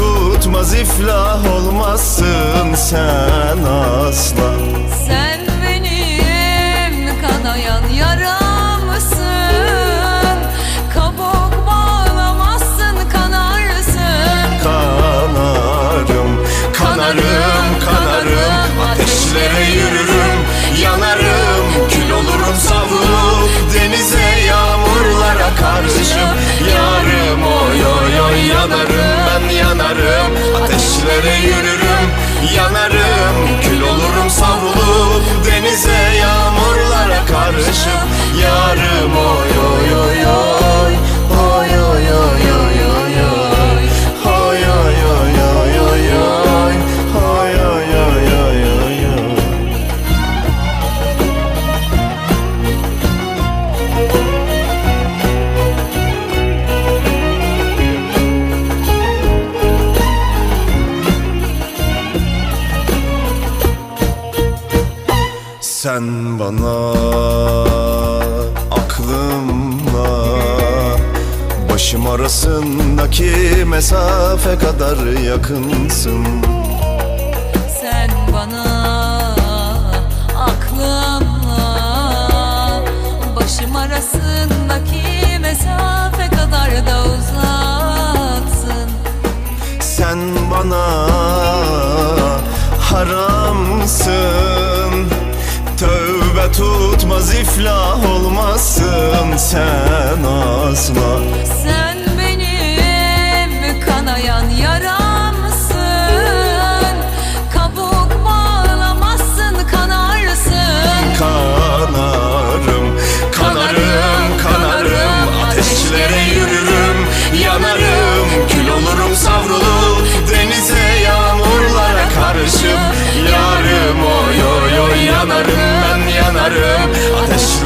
tutmaz iflah olmazsın sen asla Yarım oy oy oy oy Oy oy oy oy oy oy Oy oy oy oy oy oy Oy oy oy oy oy Sen bana aklımla. Başım arasındaki mesafe kadar yakınsın. Sen bana aklımla. Başım arasındaki mesafe kadar da uzaksın Sen bana Tövbe tutmaz iflah olmazsın sen asla. Sen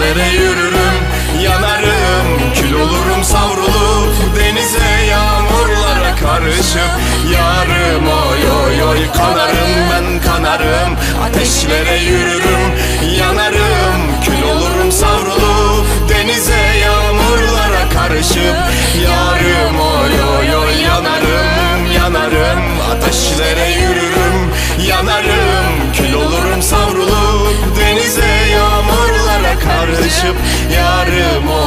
Ateşlere yürürüm, yanarım. Kül olurum savrulup denize yağmurlara karışıp Yarım. Oy oy oy kanarım ben kanarım. Ateşlere yürürüm, yanarım. Kül olurum savrulup denize yağmurlara karışıp Yarım. Oy oy oy yanarım yanarım. Ateşlere yürürüm yanarım Yarım oy